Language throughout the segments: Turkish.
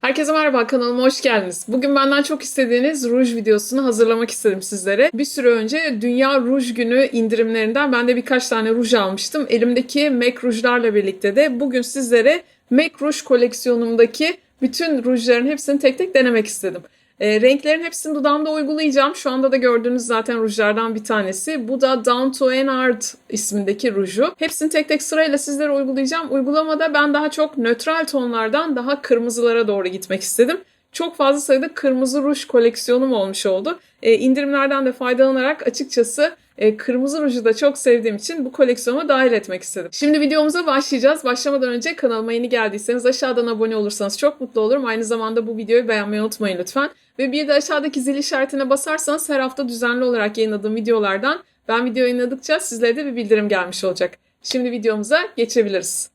Herkese merhaba kanalıma hoş geldiniz. Bugün benden çok istediğiniz ruj videosunu hazırlamak istedim sizlere. Bir süre önce Dünya Ruj Günü indirimlerinden ben de birkaç tane ruj almıştım. Elimdeki MAC rujlarla birlikte de bugün sizlere MAC ruj koleksiyonumdaki bütün rujların hepsini tek tek denemek istedim. E, renklerin hepsini dudağımda uygulayacağım. Şu anda da gördüğünüz zaten rujlardan bir tanesi. Bu da Down to an Art ismindeki ruju. Hepsini tek tek sırayla sizlere uygulayacağım. Uygulamada ben daha çok nötral tonlardan daha kırmızılara doğru gitmek istedim. Çok fazla sayıda kırmızı ruj koleksiyonum olmuş oldu. E, indirimlerden de faydalanarak açıkçası e, kırmızı ruju da çok sevdiğim için bu koleksiyona dahil etmek istedim. Şimdi videomuza başlayacağız. Başlamadan önce kanalıma yeni geldiyseniz aşağıdan abone olursanız çok mutlu olurum. Aynı zamanda bu videoyu beğenmeyi unutmayın lütfen. Ve bir de aşağıdaki zil işaretine basarsanız her hafta düzenli olarak yayınladığım videolardan ben video yayınladıkça sizlere de bir bildirim gelmiş olacak. Şimdi videomuza geçebiliriz.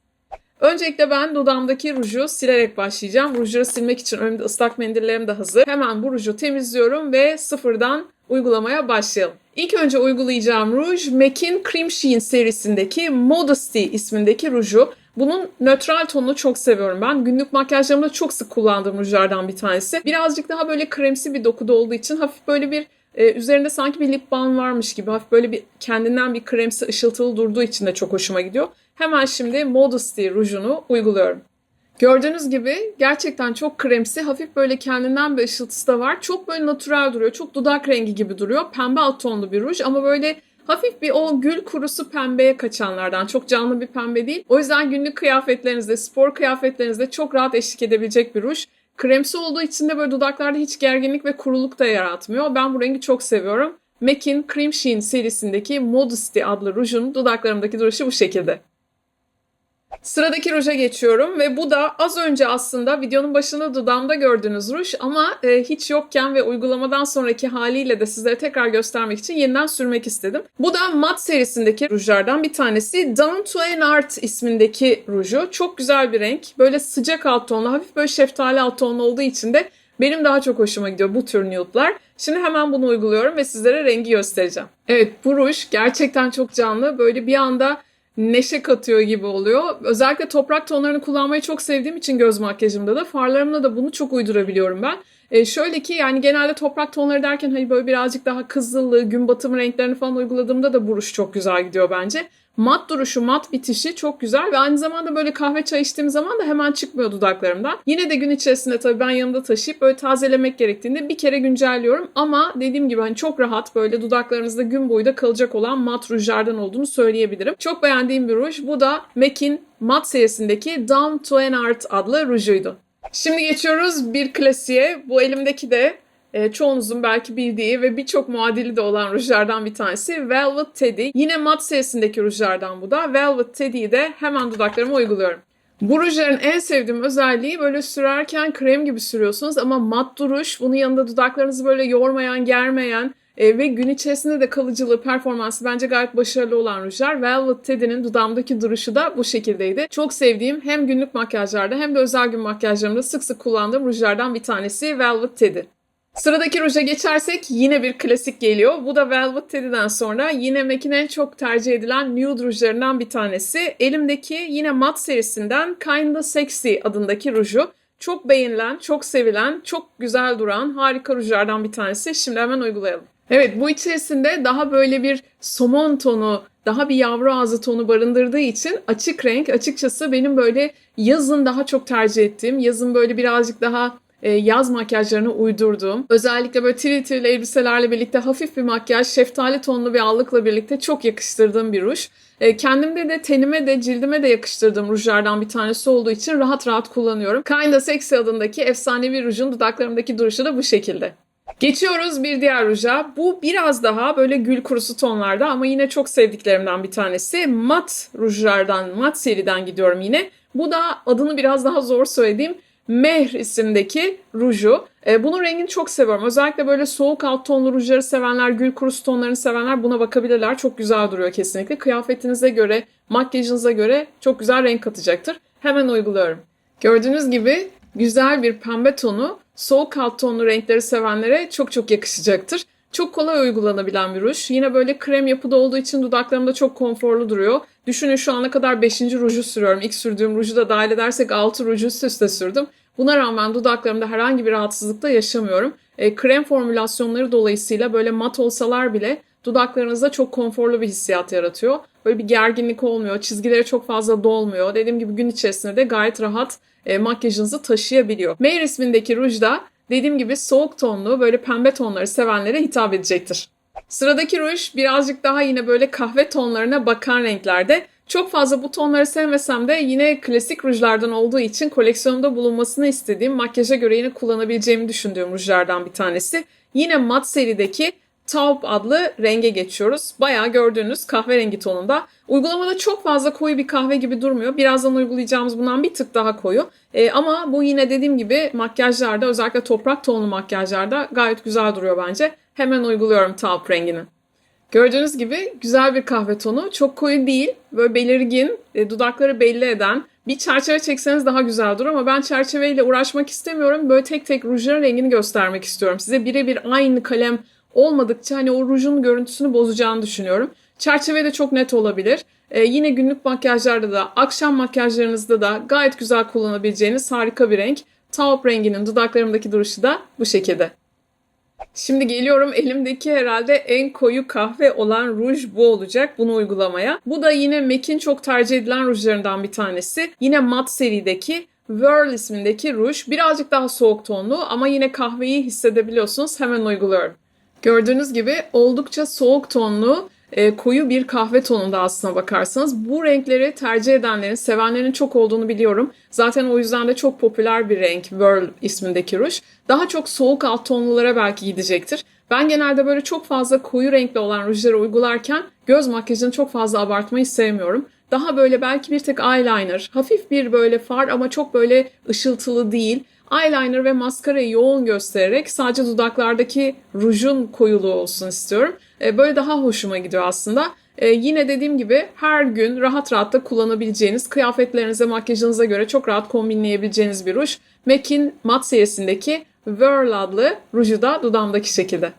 Öncelikle ben dudağımdaki ruju silerek başlayacağım. Rujları silmek için önümde ıslak mendillerim de hazır. Hemen bu ruju temizliyorum ve sıfırdan uygulamaya başlayalım. İlk önce uygulayacağım ruj MAC'in Cream Sheen serisindeki Modesty ismindeki ruju. Bunun nötral tonunu çok seviyorum ben. Günlük makyajlarımda çok sık kullandığım rujlardan bir tanesi. Birazcık daha böyle kremsi bir dokuda olduğu için hafif böyle bir e, üzerinde sanki bir lip balm varmış gibi hafif böyle bir kendinden bir kremsi ışıltılı durduğu için de çok hoşuma gidiyor. Hemen şimdi Modesty rujunu uyguluyorum. Gördüğünüz gibi gerçekten çok kremsi, hafif böyle kendinden bir ışıltısı da var. Çok böyle natural duruyor, çok dudak rengi gibi duruyor. Pembe alt tonlu bir ruj ama böyle hafif bir o gül kurusu pembeye kaçanlardan. Çok canlı bir pembe değil. O yüzden günlük kıyafetlerinizde, spor kıyafetlerinizde çok rahat eşlik edebilecek bir ruj. Kremsi olduğu için de böyle dudaklarda hiç gerginlik ve kuruluk da yaratmıyor. Ben bu rengi çok seviyorum. MAC'in Cream Sheen serisindeki Modesty adlı rujun dudaklarımdaki duruşu bu şekilde. Sıradaki ruja geçiyorum ve bu da az önce aslında videonun başında dudağımda gördüğünüz ruj ama e, hiç yokken ve uygulamadan sonraki haliyle de sizlere tekrar göstermek için yeniden sürmek istedim. Bu da mat serisindeki rujlardan bir tanesi. Down to an Art ismindeki ruju. Çok güzel bir renk. Böyle sıcak alt tonlu, hafif böyle şeftali alt tonlu olduğu için de benim daha çok hoşuma gidiyor bu tür nude'lar. Şimdi hemen bunu uyguluyorum ve sizlere rengi göstereceğim. Evet bu ruj gerçekten çok canlı. Böyle bir anda neşe katıyor gibi oluyor. Özellikle toprak tonlarını kullanmayı çok sevdiğim için göz makyajımda da farlarımda da bunu çok uydurabiliyorum ben. E şöyle ki yani genelde toprak tonları derken hani böyle birazcık daha kızıllı, gün batımı renklerini falan uyguladığımda da buruş çok güzel gidiyor bence. Mat duruşu, mat bitişi çok güzel ve aynı zamanda böyle kahve çay içtiğim zaman da hemen çıkmıyor dudaklarımdan. Yine de gün içerisinde tabii ben yanımda taşıyıp böyle tazelemek gerektiğinde bir kere güncelliyorum ama dediğim gibi hani çok rahat böyle dudaklarınızda gün boyu da kalacak olan mat rujlardan olduğunu söyleyebilirim. Çok beğendiğim bir ruj. Bu da MAC'in mat serisindeki Down to an Art adlı rujuydu. Şimdi geçiyoruz bir klasiğe. Bu elimdeki de e, çoğunuzun belki bildiği ve birçok muadili de olan rujlardan bir tanesi Velvet Teddy. Yine mat serisindeki rujlardan bu da. Velvet Teddy'yi de hemen dudaklarıma uyguluyorum. Bu rujların en sevdiğim özelliği böyle sürerken krem gibi sürüyorsunuz ama mat duruş. Bunun yanında dudaklarınızı böyle yormayan, germeyen e, ve gün içerisinde de kalıcılığı, performansı bence gayet başarılı olan rujlar. Velvet Teddy'nin dudağımdaki duruşu da bu şekildeydi. Çok sevdiğim hem günlük makyajlarda hem de özel gün makyajlarımda sık sık kullandığım rujlardan bir tanesi Velvet Teddy. Sıradaki ruja geçersek yine bir klasik geliyor. Bu da Velvet Teddy'den sonra yine MAC'in en çok tercih edilen nude rujlarından bir tanesi. Elimdeki yine mat serisinden Kinda Sexy adındaki ruju. Çok beğenilen, çok sevilen, çok güzel duran harika rujlardan bir tanesi. Şimdi hemen uygulayalım. Evet bu içerisinde daha böyle bir somon tonu, daha bir yavru ağzı tonu barındırdığı için açık renk açıkçası benim böyle yazın daha çok tercih ettiğim, yazın böyle birazcık daha yaz makyajlarını uydurduğum, özellikle böyle tril tril elbiselerle birlikte hafif bir makyaj, şeftali tonlu bir allıkla birlikte çok yakıştırdığım bir ruj. E, Kendimde de tenime de cildime de yakıştırdığım rujlardan bir tanesi olduğu için rahat rahat kullanıyorum. Kinda Sexy adındaki efsanevi rujun dudaklarımdaki duruşu da bu şekilde. Geçiyoruz bir diğer ruja. Bu biraz daha böyle gül kurusu tonlarda ama yine çok sevdiklerimden bir tanesi. Mat rujlardan, mat seriden gidiyorum yine. Bu da adını biraz daha zor söylediğim Mehr isimdeki ruju. E, bunun rengini çok seviyorum. Özellikle böyle soğuk alt tonlu rujları sevenler, gül kurusu tonlarını sevenler buna bakabilirler. Çok güzel duruyor kesinlikle. Kıyafetinize göre, makyajınıza göre çok güzel renk katacaktır. Hemen uyguluyorum. Gördüğünüz gibi güzel bir pembe tonu soğuk alt tonlu renkleri sevenlere çok çok yakışacaktır. Çok kolay uygulanabilen bir ruj. Yine böyle krem yapıda olduğu için dudaklarımda çok konforlu duruyor. Düşünün şu ana kadar 5. ruju sürüyorum. İlk sürdüğüm ruju da dahil edersek 6 ruju üst üste sürdüm. Buna rağmen dudaklarımda herhangi bir rahatsızlık da yaşamıyorum. E, krem formülasyonları dolayısıyla böyle mat olsalar bile dudaklarınızda çok konforlu bir hissiyat yaratıyor. Böyle bir gerginlik olmuyor, çizgileri çok fazla dolmuyor. Dediğim gibi gün içerisinde de gayet rahat e, makyajınızı taşıyabiliyor. Mare ismindeki ruj da dediğim gibi soğuk tonlu böyle pembe tonları sevenlere hitap edecektir. Sıradaki ruj birazcık daha yine böyle kahve tonlarına bakan renklerde. Çok fazla bu tonları sevmesem de yine klasik rujlardan olduğu için koleksiyonumda bulunmasını istediğim, makyaja göre yine kullanabileceğimi düşündüğüm rujlardan bir tanesi. Yine mat serideki Taupe adlı renge geçiyoruz. Bayağı gördüğünüz kahverengi tonunda. Uygulamada çok fazla koyu bir kahve gibi durmuyor. Birazdan uygulayacağımız bundan bir tık daha koyu. Ee, ama bu yine dediğim gibi makyajlarda özellikle toprak tonlu makyajlarda gayet güzel duruyor bence. Hemen uyguluyorum taupe rengini. Gördüğünüz gibi güzel bir kahve tonu. Çok koyu değil. Böyle belirgin, e, dudakları belli eden. Bir çerçeve çekseniz daha güzel durur ama ben çerçeveyle uğraşmak istemiyorum. Böyle tek tek rujların rengini göstermek istiyorum. Size birebir aynı kalem olmadıkça hani o rujun görüntüsünü bozacağını düşünüyorum. Çerçeve de çok net olabilir. Ee, yine günlük makyajlarda da, akşam makyajlarınızda da gayet güzel kullanabileceğiniz harika bir renk. Taupe renginin dudaklarımdaki duruşu da bu şekilde. Şimdi geliyorum elimdeki herhalde en koyu kahve olan ruj bu olacak bunu uygulamaya. Bu da yine MAC'in çok tercih edilen rujlarından bir tanesi. Yine mat serideki Whirl ismindeki ruj. Birazcık daha soğuk tonlu ama yine kahveyi hissedebiliyorsunuz. Hemen uyguluyorum. Gördüğünüz gibi oldukça soğuk tonlu, e, koyu bir kahve tonunda aslına bakarsanız. Bu renkleri tercih edenlerin, sevenlerin çok olduğunu biliyorum. Zaten o yüzden de çok popüler bir renk Whirl ismindeki ruj. Daha çok soğuk alt tonlulara belki gidecektir. Ben genelde böyle çok fazla koyu renkli olan rujları uygularken göz makyajını çok fazla abartmayı sevmiyorum. Daha böyle belki bir tek eyeliner, hafif bir böyle far ama çok böyle ışıltılı değil eyeliner ve maskarayı yoğun göstererek sadece dudaklardaki rujun koyuluğu olsun istiyorum. E, böyle daha hoşuma gidiyor aslında. E, yine dediğim gibi her gün rahat rahat da kullanabileceğiniz, kıyafetlerinize, makyajınıza göre çok rahat kombinleyebileceğiniz bir ruj. MAC'in mat serisindeki Whirl adlı ruju da dudağımdaki şekilde.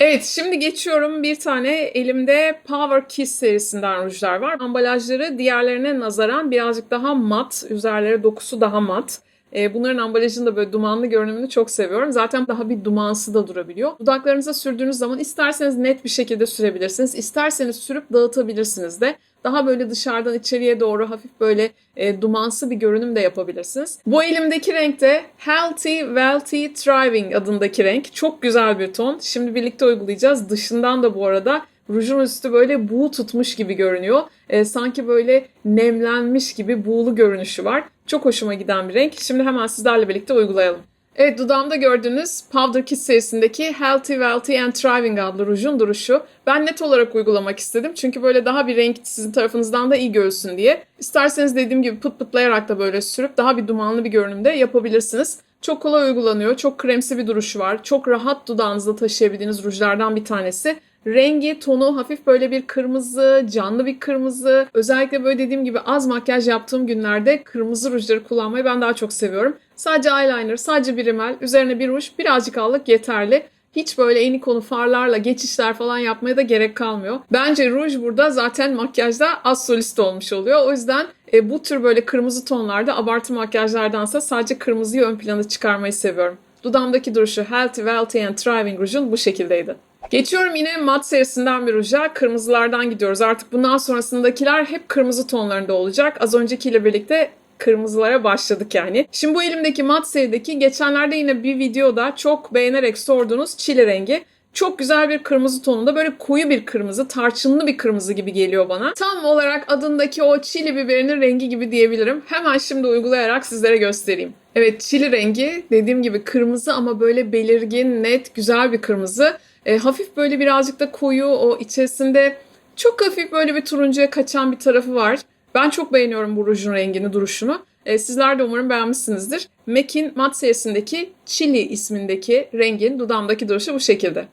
Evet şimdi geçiyorum bir tane elimde Power Kiss serisinden rujlar var. Ambalajları diğerlerine nazaran birazcık daha mat, üzerleri dokusu daha mat. E, bunların ambalajını da böyle dumanlı görünümünü çok seviyorum. Zaten daha bir dumansı da durabiliyor. Dudaklarınıza sürdüğünüz zaman isterseniz net bir şekilde sürebilirsiniz. İsterseniz sürüp dağıtabilirsiniz de. Daha böyle dışarıdan içeriye doğru hafif böyle e, dumansı bir görünüm de yapabilirsiniz. Bu elimdeki renk de Healthy, Wealthy, Thriving adındaki renk. Çok güzel bir ton. Şimdi birlikte uygulayacağız. Dışından da bu arada rujun üstü böyle buğu tutmuş gibi görünüyor. E, sanki böyle nemlenmiş gibi buğulu görünüşü var. Çok hoşuma giden bir renk. Şimdi hemen sizlerle birlikte uygulayalım. Evet dudağımda gördüğünüz Powder Kiss serisindeki Healthy, Wealthy and Thriving adlı rujun duruşu. Ben net olarak uygulamak istedim. Çünkü böyle daha bir renk sizin tarafınızdan da iyi görülsün diye. İsterseniz dediğim gibi pıt pıtlayarak da böyle sürüp daha bir dumanlı bir görünümde yapabilirsiniz. Çok kolay uygulanıyor. Çok kremsi bir duruşu var. Çok rahat dudağınızda taşıyabildiğiniz rujlardan bir tanesi. Rengi, tonu hafif böyle bir kırmızı, canlı bir kırmızı. Özellikle böyle dediğim gibi az makyaj yaptığım günlerde kırmızı rujları kullanmayı ben daha çok seviyorum. Sadece eyeliner, sadece bir rimel, üzerine bir ruj, birazcık allık yeterli. Hiç böyle eni konu farlarla geçişler falan yapmaya da gerek kalmıyor. Bence ruj burada zaten makyajda az solist olmuş oluyor. O yüzden e, bu tür böyle kırmızı tonlarda abartı makyajlardansa sadece kırmızıyı ön plana çıkarmayı seviyorum. Dudağımdaki duruşu Healthy, Wealthy and Thriving rujun bu şekildeydi. Geçiyorum yine mat serisinden bir ruja. Kırmızılardan gidiyoruz. Artık bundan sonrasındakiler hep kırmızı tonlarında olacak. Az öncekiyle birlikte kırmızılara başladık yani. Şimdi bu elimdeki mat serideki geçenlerde yine bir videoda çok beğenerek sorduğunuz çili rengi. Çok güzel bir kırmızı tonunda böyle koyu bir kırmızı, tarçınlı bir kırmızı gibi geliyor bana. Tam olarak adındaki o çili biberinin rengi gibi diyebilirim. Hemen şimdi uygulayarak sizlere göstereyim. Evet çili rengi dediğim gibi kırmızı ama böyle belirgin, net, güzel bir kırmızı. E, hafif böyle birazcık da koyu o içerisinde çok hafif böyle bir turuncuya kaçan bir tarafı var. Ben çok beğeniyorum bu rujun rengini, duruşunu. E, sizler de umarım beğenmişsinizdir. MAC'in mat serisindeki Chili ismindeki rengin dudağımdaki duruşu bu şekilde.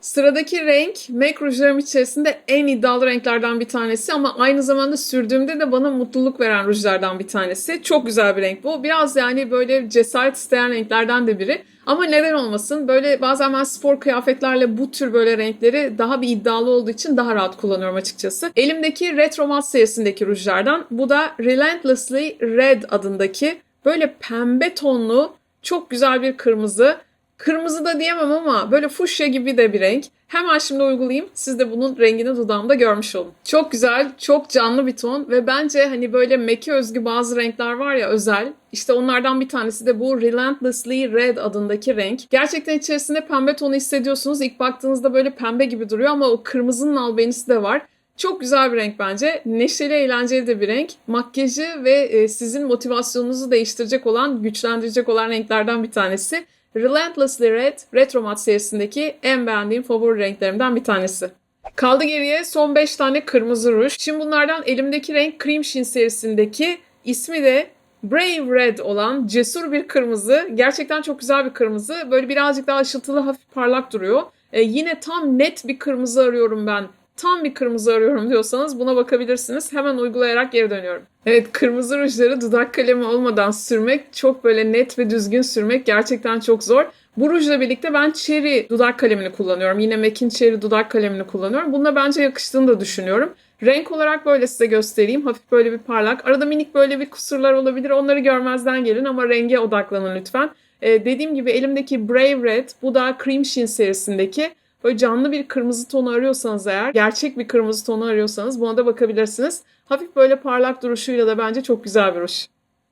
Sıradaki renk MAC rujlarım içerisinde en iddialı renklerden bir tanesi ama aynı zamanda sürdüğümde de bana mutluluk veren rujlardan bir tanesi. Çok güzel bir renk bu. Biraz yani böyle cesaret isteyen renklerden de biri. Ama neden olmasın? Böyle bazen ben spor kıyafetlerle bu tür böyle renkleri daha bir iddialı olduğu için daha rahat kullanıyorum açıkçası. Elimdeki Retro Matte serisindeki rujlardan. Bu da Relentlessly Red adındaki böyle pembe tonlu çok güzel bir kırmızı. Kırmızı da diyemem ama böyle fuşya gibi de bir renk. Hemen şimdi uygulayayım. Siz de bunun rengini dudağımda görmüş olun. Çok güzel, çok canlı bir ton ve bence hani böyle MAC'e özgü bazı renkler var ya özel. İşte onlardan bir tanesi de bu Relentlessly Red adındaki renk. Gerçekten içerisinde pembe tonu hissediyorsunuz. İlk baktığınızda böyle pembe gibi duruyor ama o kırmızının albenisi de var. Çok güzel bir renk bence. Neşeli, eğlenceli de bir renk. Makyajı ve e, sizin motivasyonunuzu değiştirecek olan, güçlendirecek olan renklerden bir tanesi. Relentlessly Red, Retro Matte serisindeki en beğendiğim favori renklerimden bir tanesi. Kaldı geriye son 5 tane kırmızı ruj. Şimdi bunlardan elimdeki renk Cream Sheen serisindeki ismi de Brave Red olan cesur bir kırmızı. Gerçekten çok güzel bir kırmızı. Böyle birazcık daha ışıltılı, hafif parlak duruyor. E, yine tam net bir kırmızı arıyorum ben tam bir kırmızı arıyorum diyorsanız buna bakabilirsiniz. Hemen uygulayarak geri dönüyorum. Evet kırmızı rujları dudak kalemi olmadan sürmek çok böyle net ve düzgün sürmek gerçekten çok zor. Bu rujla birlikte ben Cherry dudak kalemini kullanıyorum. Yine MAC'in Cherry dudak kalemini kullanıyorum. Bununla bence yakıştığını da düşünüyorum. Renk olarak böyle size göstereyim. Hafif böyle bir parlak. Arada minik böyle bir kusurlar olabilir. Onları görmezden gelin ama renge odaklanın lütfen. Ee, dediğim gibi elimdeki Brave Red, bu da Cream Sheen serisindeki. Böyle canlı bir kırmızı tonu arıyorsanız eğer, gerçek bir kırmızı tonu arıyorsanız buna da bakabilirsiniz. Hafif böyle parlak duruşuyla da bence çok güzel bir ruj.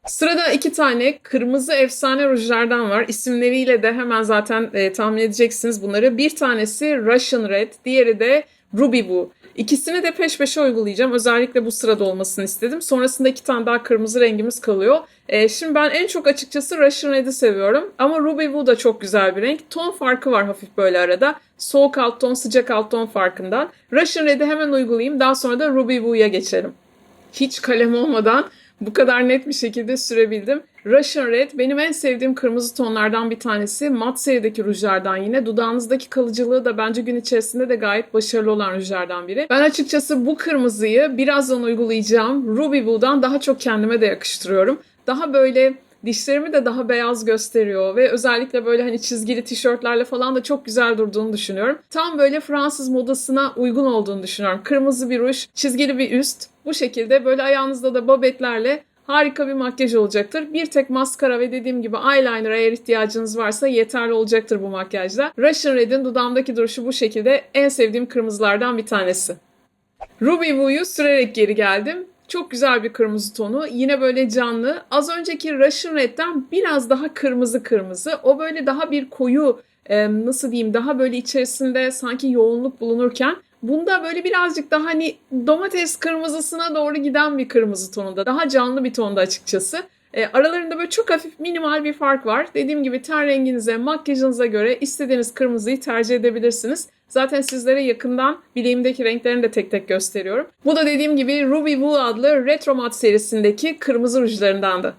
Sırada iki tane kırmızı efsane rujlardan var. İsimleriyle de hemen zaten e, tahmin edeceksiniz bunları. Bir tanesi Russian Red, diğeri de Ruby Woo. İkisini de peş peşe uygulayacağım. Özellikle bu sırada olmasını istedim. Sonrasında iki tane daha kırmızı rengimiz kalıyor. E, şimdi ben en çok açıkçası Russian Red'i seviyorum. Ama Ruby Woo da çok güzel bir renk. Ton farkı var hafif böyle arada. Soğuk alt ton, sıcak alt ton farkından. Russian Red'i hemen uygulayayım. Daha sonra da Ruby Woo'ya geçelim. Hiç kalem olmadan bu kadar net bir şekilde sürebildim. Russian Red benim en sevdiğim kırmızı tonlardan bir tanesi. Mat serideki rujlardan yine. Dudağınızdaki kalıcılığı da bence gün içerisinde de gayet başarılı olan rujlardan biri. Ben açıkçası bu kırmızıyı birazdan uygulayacağım Ruby Woo'dan daha çok kendime de yakıştırıyorum. Daha böyle dişlerimi de daha beyaz gösteriyor ve özellikle böyle hani çizgili tişörtlerle falan da çok güzel durduğunu düşünüyorum. Tam böyle Fransız modasına uygun olduğunu düşünüyorum. Kırmızı bir ruj, çizgili bir üst. Bu şekilde böyle ayağınızda da babetlerle harika bir makyaj olacaktır. Bir tek maskara ve dediğim gibi eyeliner eğer ihtiyacınız varsa yeterli olacaktır bu makyajda. Russian Red'in dudağımdaki duruşu bu şekilde en sevdiğim kırmızılardan bir tanesi. Ruby Woo'yu sürerek geri geldim. Çok güzel bir kırmızı tonu. Yine böyle canlı. Az önceki Russian Red'den biraz daha kırmızı kırmızı. O böyle daha bir koyu e, nasıl diyeyim daha böyle içerisinde sanki yoğunluk bulunurken bunda böyle birazcık daha hani domates kırmızısına doğru giden bir kırmızı tonunda. Daha canlı bir tonda açıkçası. E, aralarında böyle çok hafif minimal bir fark var. Dediğim gibi ten renginize, makyajınıza göre istediğiniz kırmızıyı tercih edebilirsiniz. Zaten sizlere yakından bileğimdeki renklerini de tek tek gösteriyorum. Bu da dediğim gibi Ruby Woo adlı Retro Matte serisindeki kırmızı rujlarındandı.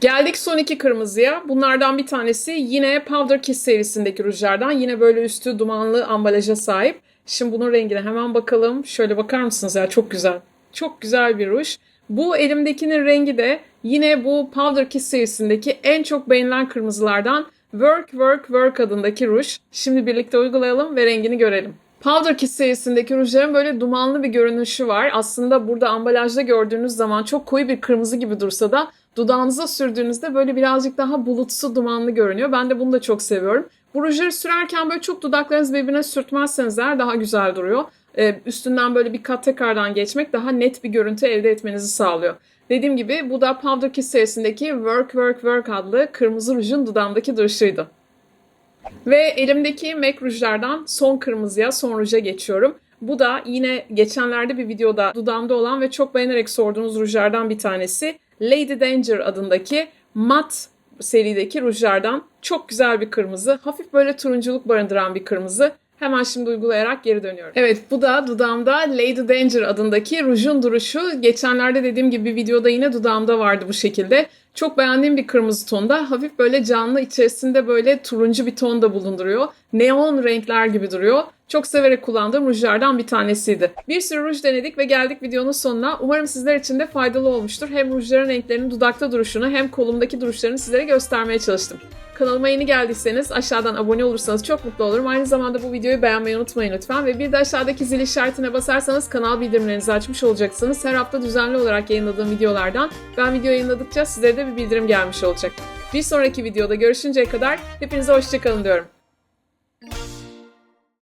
Geldik son iki kırmızıya. Bunlardan bir tanesi yine Powder Kiss serisindeki rujlardan. Yine böyle üstü dumanlı ambalaja sahip. Şimdi bunun rengine hemen bakalım. Şöyle bakar mısınız ya çok güzel. Çok güzel bir ruj. Bu elimdekinin rengi de yine bu Powder Kiss serisindeki en çok beğenilen kırmızılardan Work Work Work adındaki ruj. Şimdi birlikte uygulayalım ve rengini görelim. Powder Kiss serisindeki rujların böyle dumanlı bir görünüşü var. Aslında burada ambalajda gördüğünüz zaman çok koyu bir kırmızı gibi dursa da dudağınıza sürdüğünüzde böyle birazcık daha bulutsu dumanlı görünüyor. Ben de bunu da çok seviyorum. Bu rujları sürerken böyle çok dudaklarınızı birbirine sürtmezseniz eğer daha güzel duruyor. Ee, üstünden böyle bir kat tekrardan geçmek daha net bir görüntü elde etmenizi sağlıyor. Dediğim gibi bu da Powder Kiss serisindeki Work Work Work adlı kırmızı rujun dudağımdaki duruşuydu. Ve elimdeki MAC rujlardan son kırmızıya, son ruja geçiyorum. Bu da yine geçenlerde bir videoda dudağımda olan ve çok beğenerek sorduğunuz rujlardan bir tanesi. Lady Danger adındaki mat serideki rujlardan çok güzel bir kırmızı. Hafif böyle turunculuk barındıran bir kırmızı. Hemen şimdi uygulayarak geri dönüyorum. Evet bu da dudağımda Lady Danger adındaki rujun duruşu. Geçenlerde dediğim gibi videoda yine dudağımda vardı bu şekilde. Çok beğendiğim bir kırmızı tonda. Hafif böyle canlı içerisinde böyle turuncu bir ton da bulunduruyor. Neon renkler gibi duruyor. Çok severek kullandığım rujlardan bir tanesiydi. Bir sürü ruj denedik ve geldik videonun sonuna. Umarım sizler için de faydalı olmuştur. Hem rujların renklerinin dudakta duruşunu hem kolumdaki duruşlarını sizlere göstermeye çalıştım. Kanalıma yeni geldiyseniz aşağıdan abone olursanız çok mutlu olurum. Aynı zamanda bu videoyu beğenmeyi unutmayın lütfen. Ve bir de aşağıdaki zil işaretine basarsanız kanal bildirimlerinizi açmış olacaksınız. Her hafta düzenli olarak yayınladığım videolardan ben video yayınladıkça sizlere de bir bildirim gelmiş olacak. Bir sonraki videoda görüşünceye kadar hepinize hoşçakalın diyorum.